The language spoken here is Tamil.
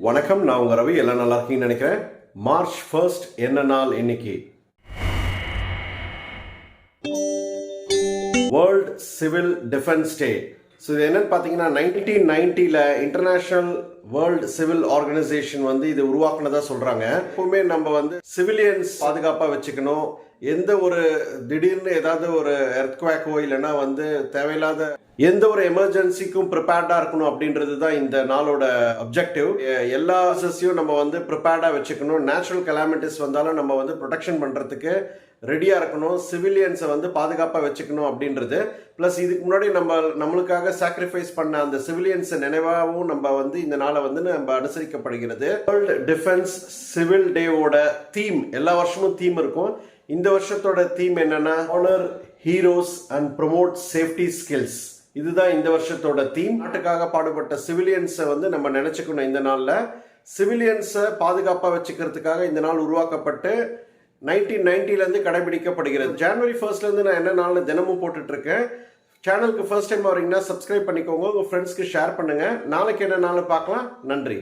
வணக்கம் நான் உங்க ரவி. எல்லாம் நல்லா இருக்கீங்கன்னு நினைக்கிறேன். மார்ச் ஃபர்ஸ்ட் என்ன நாள் இன்னைக்கு? World civil defence day so இது என்னன்னு பார்த்தீங்கன்னா நைன்டீன் நைன்டியில் இன்டர்நேஷ்னல் வேர்ல்ட் சிவில் ஆர்கனைசேஷன் வந்து இது உருவாக்குனதா சொல்றாங்க. எப்பவுமே நம்ம வந்து சிவிலியன்ஸ் பாதுகாப்பாக வச்சுக்கணும். எந்த ஒரு திடீர்னு ஏதாவது ஒரு எர்த்குவேக்கோ இல்லைன்னா வந்து தேவையில்லாத எந்த ஒரு எமர்ஜென்சிக்கும் ப்ரிப்பேர்டாக இருக்கணும் அப்படின்றது தான் இந்த நாளோட அப்ஜெக்டிவ் எல்லா சஸ்ஸையும் நம்ம வந்து ப்ரிப்பேர்டாக வச்சுக்கணும். நேச்சுரல் கலாமிட்டிஸ் வந்தாலும் நம்ம வந்து ப்ரொடெக்ஷன் பண்ணுறதுக்கு ரெடியாக இருக்கணும். சிவிலியன்ஸை வந்து பாதுகாப்பாக வச்சுக்கணும் அப்படின்றது. ப்ளஸ் இதுக்கு முன்னாடி நம்ம நம்மளுக்காக சாக்ரிஃபைஸ் பண்ண அந்த சிவிலியன்ஸை நினைவாகவும் நம்ம வந்து இந்த நாள் வந்து நம்ம அனுசரிக்கப்படுகிறது. வேர்ல்டு டிஃபென்ஸ் சிவில் டேவோட தீம் எல்லா வருஷமும் தீம் இருக்கும். இந்த வருஷத்தோட தீம் என்னன்னா honour heroes and promote safety skills இதுதான் இந்த வருஷத்தோட தீம் நாட்டுக்காக பாடுபட்ட சிவிலியன்ஸை வந்து நம்ம நினைச்சுக்கணும் இந்த நாளில். சிவிலியன்ஸை பாதுகாப்பாக வச்சுக்கிறதுக்காக இந்த நாள் உருவாக்கப்பட்டு நைன்டீன் நைன்டிலேருந்து கடைபிடிக்கப்படுகிறது. ஜனவரி ஃபர்ஸ்ட்லேருந்து நான் என்ன நாளில் தினமும் போட்டுட்ருக்கேன் சேனலுக்கு ஃபர்ஸ்ட் டைம் வரீங்கன்னா சப்ஸ்கிரைப் பண்ணிக்கோங்க. உங்கள் ஃப்ரெண்ட்ஸ்க்கு ஷேர் பண்ணுங்கள் நாளைக்கு என்ன நாள் பார்க்கலாம். நன்றி.